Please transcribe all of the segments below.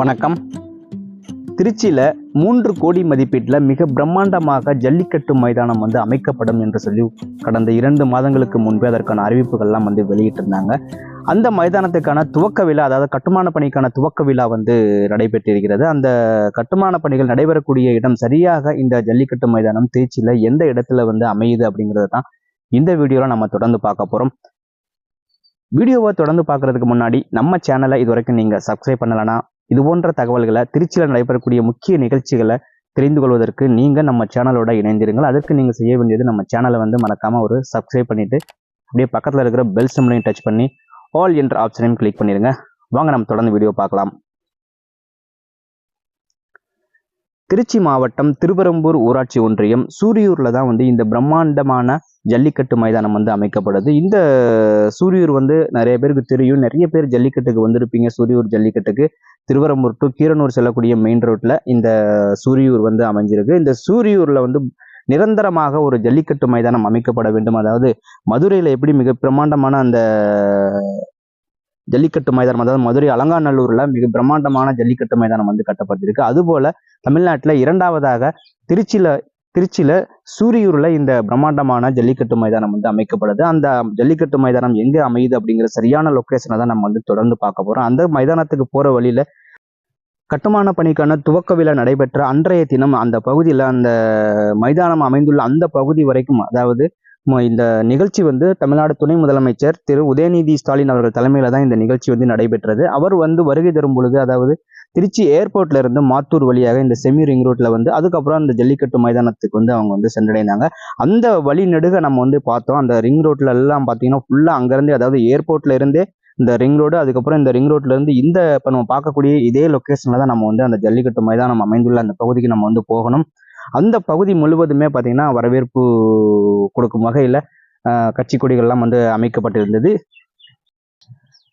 வணக்கம். திருச்சியில் மூன்று கோடி மதிப்பீட்டில் மிக பிரம்மாண்டமாக ஜல்லிக்கட்டு மைதானம் வந்து அமைக்கப்படும் என்று சொல்லி கடந்த இரண்டு மாதங்களுக்கு முன்பே அதற்கான அறிவிப்புகள்லாம் வந்து வெளியிட்டிருந்தாங்க. அந்த மைதானத்துக்கான துவக்க விழா அதாவது கட்டுமான பணிக்கான துவக்க விழா வந்து நடைபெற்றிருக்கிறது. அந்த கட்டுமான பணிகள் நடைபெறக்கூடிய இடம் சரியாக இந்த ஜல்லிக்கட்டு மைதானம் திருச்சியில் எந்த இடத்துல வந்து அமையுது அப்படிங்கிறது தான் இந்த வீடியோவில் நம்ம தொடர்ந்து பார்க்க போகிறோம் வீடியோவை தொடர்ந்து பார்க்கறதுக்கு முன்னாடி நம்ம சேனலை இது வரைக்கும் நீங்கள் சப்ஸ்கிரைப் பண்ணலைன்னா இது போன்ற தகவல்களை திருச்சியில் நடைபெறக்கூடிய முக்கிய நிகழ்ச்சிகளை தெரிந்து கொள்வதற்கு நீங்கள் நம்ம சேனலோட இணைந்திருங்கள். அதற்கு நீங்கள் செய்ய வேண்டியது நம்ம சேனலை வந்து மறக்காமல் ஒரு சப்ஸ்கிரைப் பண்ணிவிட்டு அப்படியே பக்கத்தில் இருக்கிற பெல் சிம்லையும் டச் பண்ணி ஆல் என்ற ஆப்ஷனையும் கிளிக் பண்ணிடுங்க வாங்க நம்ம தொடர்ந்து வீடியோ பார்க்கலாம். திருச்சி மாவட்டம் திருவெரும்பூர் ஊராட்சி ஒன்றியம். சூரியூரில் தான் வந்து இந்த பிரம்மாண்டமான ஜல்லிக்கட்டு மைதானம் வந்து அமைக்கப்படுது. இந்த சூரியூர் வந்து நிறைய பேருக்கு தெரியும். நிறைய பேர் ஜல்லிக்கட்டுக்கு வந்திருப்பீங்க. சூரியூர் ஜல்லிக்கட்டுக்கு. திருவரம்பூர் டு கீரனூர் செல்லக்கூடிய மெயின் ரோட்டில் இந்த சூரியூர் வந்து அமைஞ்சிருக்கு. இந்த சூரியூரில் வந்து நிரந்தரமாக ஒரு ஜல்லிக்கட்டு மைதானம் அமைக்கப்பட வேண்டும். அதாவது மதுரையில் எப்படி மிக பிரம்மாண்டமான அந்த ஜல்லிக்கட்டு மைதானம் அதாவது மதுரை அலங்காநல்லூரில் மிக பிரம்மாண்டமான ஜல்லிக்கட்டு மைதானம் வந்து கட்டப்பட்டிருக்கு. அதுபோல தமிழ்நாட்டில் இரண்டாவதாக திருச்சியில் திருச்சியில் சூரியூரில் இந்த பிரம்மாண்டமான ஜல்லிக்கட்டு மைதானம் வந்து அமைக்கப்படுது அந்த ஜல்லிக்கட்டு மைதானம் எங்கே அமையுது அப்படிங்கிற சரியான லொக்கேஷனை தான் நம்ம வந்து தொடர்ந்து பார்க்க போகிறோம் அந்த மைதானத்துக்கு போகிற வழியில் கட்டுமான பணிக்கான துவக்க விழா நடைபெற்ற அன்றைய தினம் அந்த பகுதியில் அந்த மைதானம் அமைந்துள்ள அந்த பகுதி வரைக்கும் அதாவது இந்த நிகழ்ச்சி வந்து தமிழ்நாடு துணை முதலமைச்சர் திரு உதயநிதி ஸ்டாலின் அவர்கள் தலைமையில தான் இந்த நிகழ்ச்சி வந்து நடைபெற்றது. அவர் வந்து வருகை தரும் பொழுது அதாவது திருச்சி ஏர்போர்ட்ல இருந்து மாத்தூர் வழியாக இந்த செமி ரிங் ரோட்ல வந்து அதுக்கப்புறம் அந்த ஜல்லிக்கட்டு மைதானத்துக்கு வந்து அவங்க வந்து சென்றடைந்தாங்க. அந்த வழி நெடுக நம்ம வந்து பார்த்தோம். அந்த ரிங் ரோட்ல எல்லாம் பார்த்தீங்கன்னா ஃபுல்லா அங்கேருந்து அதாவது ஏர்போர்ட்ல இருந்தே இந்த ரிங் ரோடு அதுக்கப்புறம் இந்த ரிங் ரோட்ல இருந்து இந்த இப்போ நம்ம பார்க்கக்கூடிய இதே லொக்கேஷன்ல தான் நம்ம வந்து அந்த ஜல்லிக்கட்டு மைதானம் அமைந்துள்ள அந்த பகுதிக்கு நம்ம வந்து போகணும். அந்த பகுதி முழுவதுமே பார்த்திங்கன்னா வரவேற்பு கொடுக்கும் வகையில் கட்சி கொடிகள்லாம் வந்து அமைக்கப்பட்டிருந்தது.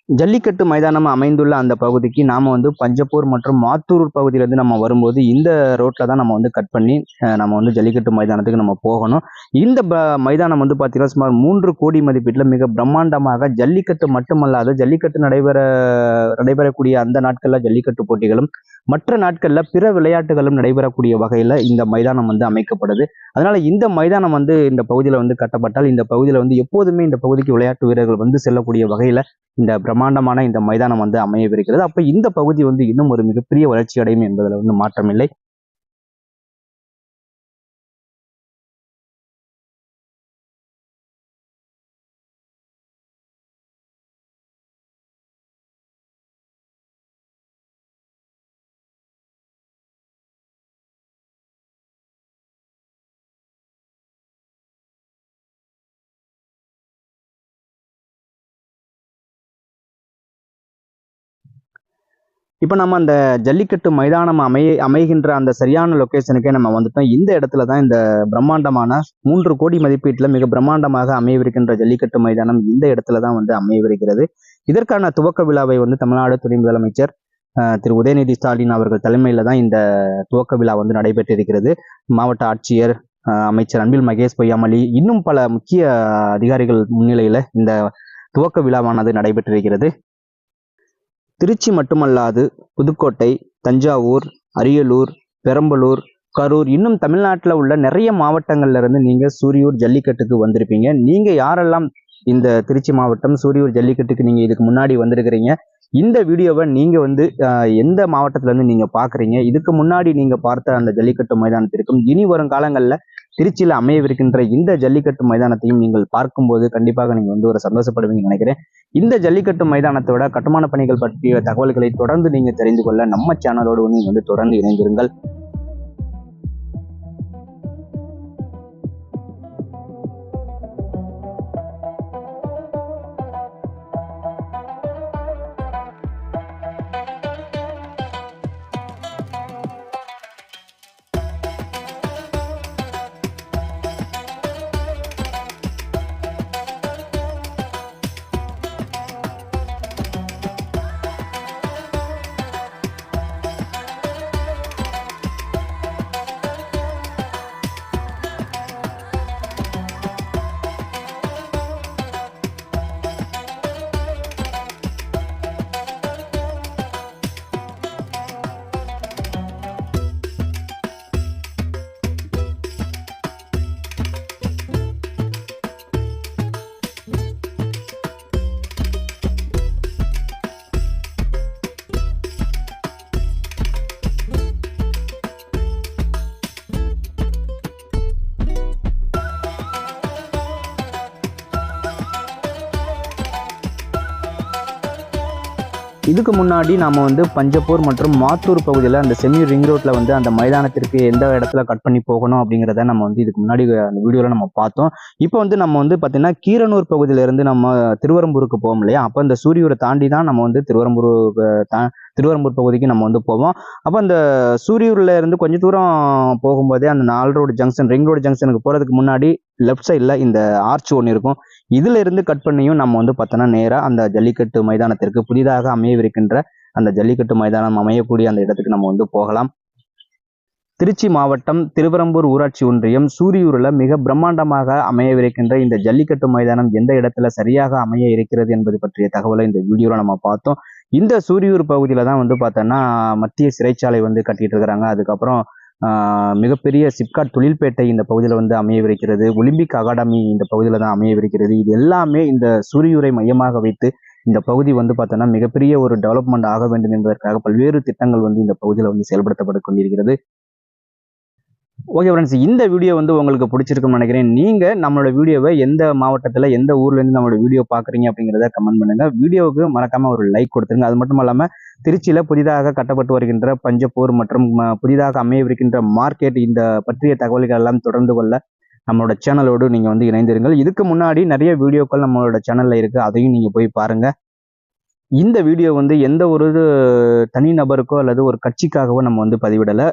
ஜல்லிக்கட்டு மைதானம் அமைந்துள்ள அந்த பகுதிக்கு நாம வந்து பஞ்சப்பூர் மற்றும் மாத்தூர் பகுதியிலேருந்து நம்ம வரும்போது இந்த ரோட்டில் தான் நம்ம வந்து கட் பண்ணி நம்ம வந்து ஜல்லிக்கட்டு மைதானத்துக்கு நம்ம போகணும். இந்த ப- மைதானம் வந்து பார்த்திங்கன்னா சுமார் மூன்று கோடி மதிப்பீட்டில் மிக பிரம்மாண்டமாக ஜல்லிக்கட்டு மட்டுமல்லாது ஜல்லிக்கட்டு நடைபெற நடைபெறக்கூடிய அந்த நாட்களில் ஜல்லிக்கட்டு போட்டிகளும் மற்ற நாட்களில் பிற விளையாட்டுகளும் நடைபெறக்கூடிய வகையில் இந்த மைதானம் வந்து அமைக்கப்படுது. அதனால இந்த மைதானம் வந்து இந்த பகுதியில் வந்து கட்டப்பட்டால் இந்த பகுதியில் வந்து எப்போதுமே இந்த பகுதிக்கு விளையாட்டு வீரர்கள் வந்து செல்லக்கூடிய வகையில் இந்த பிரம்மாண்டமான இந்த மைதானம் வந்து அமையவிருக்கிறது. அப்போ இந்த பகுதி வந்து இன்னும் ஒரு மிகப்பெரிய வளர்ச்சி அடையும் என்பதில் வந்து மாற்றமில்லை. இப்போ நம்ம அந்த ஜல்லிக்கட்டு மைதானம் அமைய அமைகின்ற அந்த சரியான லொக்கேஷனுக்கே நம்ம வந்துட்டோம். இந்த இடத்துல தான் இந்த பிரம்மாண்டமான மூன்று கோடி மதிப்பீட்டில் மிக பிரம்மாண்டமாக அமையவிருக்கின்ற ஜல்லிக்கட்டு மைதானம் இந்த இடத்துல தான் வந்து அமையவிருக்கிறது இதற்கான துவக்க விழாவை வந்து தமிழ்நாடு துணை முதலமைச்சர் திரு உதயநிதி ஸ்டாலின் அவர்கள் தலைமையில் தான் இந்த துவக்க விழா வந்து நடைபெற்றிருக்கிறது. மாவட்ட ஆட்சியர் அமைச்சர் அன்பில் மகேஷ் பொய்யாமலி இன்னும் பல முக்கிய அதிகாரிகள் முன்னிலையில் இந்த துவக்க விழாவானது நடைபெற்றிருக்கிறது. திருச்சி மட்டுமல்லாது புதுக்கோட்டை தஞ்சாவூர் அரியலூர் பெரம்பலூர் கரூர் இன்னும் தமிழ்நாட்டில் உள்ள நிறைய மாவட்டங்கள்ல இருந்து நீங்கள் சூரியூர் ஜல்லிக்கட்டுக்கு வந்திருப்பீங்க. நீங்கள் யாரெல்லாம் இந்த திருச்சி மாவட்டம் சூரியூர் ஜல்லிக்கட்டுக்கு நீங்கள் இதுக்கு முன்னாடி வந்திருக்கிறீங்க இந்த வீடியோவை நீங்கள் வந்து எந்த மாவட்டத்திலேருந்து இருந்து பார்க்குறீங்க இதுக்கு முன்னாடி நீங்கள் பார்த்த அந்த ஜல்லிக்கட்டு மைதானத்திற்கும் இனி வரும் காலங்களில் திருச்சியில அமையவிருக்கின்ற இந்த ஜல்லிக்கட்டு மைதானத்தையும் நீங்கள் பார்க்கும்போது கண்டிப்பாக நீங்க வந்து ஒரு சந்தோஷப்படுவீங்கன்னு நினைக்கிறேன். இந்த ஜல்லிக்கட்டு மைதானத்தோட கட்டுமான பணிகள் பற்றிய தகவல்களை தொடர்ந்து நீங்க தெரிந்து கொள்ள நம்ம சேனலோடு நீங்கள் வந்து தொடர்ந்து இணைந்திருங்கள். இதுக்கு முன்னாடி நாம வந்து பஞ்சப்பூர் மற்றும் மாத்தூர் பகுதியில் அந்த செமி ரிங் ரோட்டில் வந்து அந்த மைதானத்திற்கு எந்த இடத்துல கட் பண்ணி போகணும் அப்படிங்கிறத நம்ம வந்து இதுக்கு முன்னாடி அந்த வீடியோவில் நம்ம பார்த்தோம். இப்போ வந்து நம்ம வந்து பார்த்தீங்கன்னா கீரனூர் பகுதியிலேருந்து நம்ம திருவரம்பூருக்கு போகும் இல்லையா? அப்போ இந்த சூரியூரை தாண்டி தான் நம்ம வந்து திருவரம்பூர் தா திருவரம்பூர் பகுதிக்கு நம்ம வந்து போவோம். அப்போ அந்த சூரியூர்ல இருந்து கொஞ்சம் தூரம் போகும்போதே அந்த நால் ரோடு ஜங்ஷன் ரிங் ரோடு ஜங்ஷனுக்கு போகிறதுக்கு முன்னாடி லெஃப்ட் சைடில் இந்த ஆர்ச் ஒன்று இருக்கும். இதுல இருந்து கட் பண்ணியும் நம்ம வந்து பார்த்தோன்னா நேராக அந்த ஜல்லிக்கட்டு மைதானத்திற்கு புதிதாக அமையவிருக்கின்ற அந்த ஜல்லிக்கட்டு மைதானம் அமையக்கூடிய அந்த இடத்துக்கு நம்ம வந்து போகலாம். திருச்சி மாவட்டம் திருவரம்பூர் ஊராட்சி ஒன்றியம் சூரியூரில் மிக பிரம்மாண்டமாக அமையவிருக்கின்ற இந்த ஜல்லிக்கட்டு மைதானம் எந்த இடத்துல சரியாக அமைய இருக்கிறது என்பது பற்றிய தகவலை இந்த வீடியோவில் நம்ம பார்த்தோம். இந்த சூரியூர் பகுதியில் தான் வந்து பார்த்தோன்னா மத்திய சிறைச்சாலை வந்து கட்டிட்டு இருக்கிறாங்க. அதுக்கப்புறம் மிகப்பெரிய சிப்காட் தொழில்பேட்டை இந்த பகுதியில் வந்து அமையவிருக்கிறது. ஒலிம்பிக் அகாடமி இந்த பகுதியில் தான் அமையவிருக்கிறது. இது எல்லாமே இந்த சூரியூரை மையமாக வைத்து இந்த பகுதி வந்து பார்த்தோன்னா மிகப்பெரிய ஒரு டெவலப்மெண்ட் ஆக வேண்டும் என்பதற்காக பல்வேறு திட்டங்கள் வந்து இந்த பகுதியில் வந்து செயல்படுத்தப்பட்டு கொண்டிருக்கிறது. ஓகே ஃப்ரெண்ட்ஸ் இந்த வீடியோ வந்து உங்களுக்கு பிடிச்சிருக்கும்னு நினைக்கிறேன். நீங்கள் நம்மளோட வீடியோவை எந்த மாவட்டத்தில் எந்த ஊர்லேருந்து நம்மளோட வீடியோ பார்க்குறீங்க அப்படிங்கிறத கமெண்ட் பண்ணுங்கள் வீடியோவுக்கு மறக்காமல் ஒரு லைக் கொடுத்துருங்க. அது மட்டும் இல்லாமல் திருச்சியில் புதிதாக கட்டப்பட்டு வருகின்ற பஞ்சப்பூர் மற்றும் புதிதாக அமையவிருக்கின்ற மார்க்கெட் இந்த பற்றிய தகவல்கள் எல்லாம் தொடர்ந்து கொள்ள நம்மளோட சேனலோடு நீங்கள் வந்து இணைந்திருங்கள். இதுக்கு முன்னாடி நிறைய வீடியோக்கள் நம்மளோட சேனலில் இருக்குது அதையும் நீங்கள் போய் பாருங்கள் இந்த வீடியோ வந்து எந்த ஒரு தனி நபருக்கோ அல்லது ஒரு கட்சிக்காகவோ நம்ம வந்து பதிவிடலை.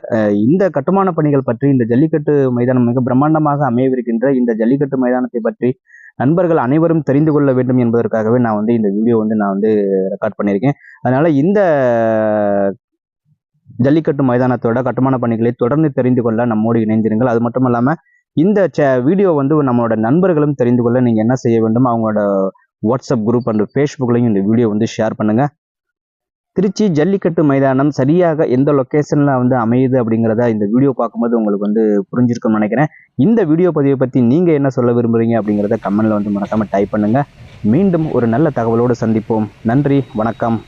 இந்த கட்டுமான பணிகள் பற்றி இந்த ஜல்லிக்கட்டு மைதானம் மிக பிரம்மாண்டமாக அமையவிருக்கின்ற இந்த ஜல்லிக்கட்டு மைதானத்தை பற்றி நண்பர்கள் அனைவரும் தெரிந்து கொள்ள வேண்டும் என்பதற்காகவே நான் வந்து இந்த வீடியோ வந்து நான் வந்து ரெக்கார்ட் பண்ணியிருக்கேன். அதனால இந்த ஜல்லிக்கட்டு மைதானத்தோட கட்டுமான பணிகளை தொடர்ந்து தெரிந்து கொள்ள நம்மோடு இணைந்திருங்கள். அது மட்டும் இல்லாமல் இந்த சே- வீடியோ வந்து நம்மளோட நண்பர்களும் தெரிந்து கொள்ள நீங்கள் என்ன செய்ய வேண்டும் அவங்களோட வாட்ஸ்அப் குரூப் அண்ட் ஃபேஸ்புக்லையும் இந்த வீடியோ வந்து ஷேர் பண்ணுங்க. திருச்சி ஜல்லிக்கட்டு மைதானம் சரியாக எந்த லொக்கேஷனில் வந்து அமையுது அப்படிங்கிறத இந்த வீடியோ பார்க்கும்போது உங்களுக்கு வந்து புரிஞ்சிருக்கும்னு நினைக்கிறேன். இந்த வீடியோ பதிவை பற்றி நீங்கள் என்ன சொல்ல விரும்புறீங்க அப்படிங்கிறத கமெண்டில் வந்து மறக்காமல் டைப் பண்ணுங்கள் மீண்டும் ஒரு நல்ல தகவலோடு சந்திப்போம். நன்றி வணக்கம்.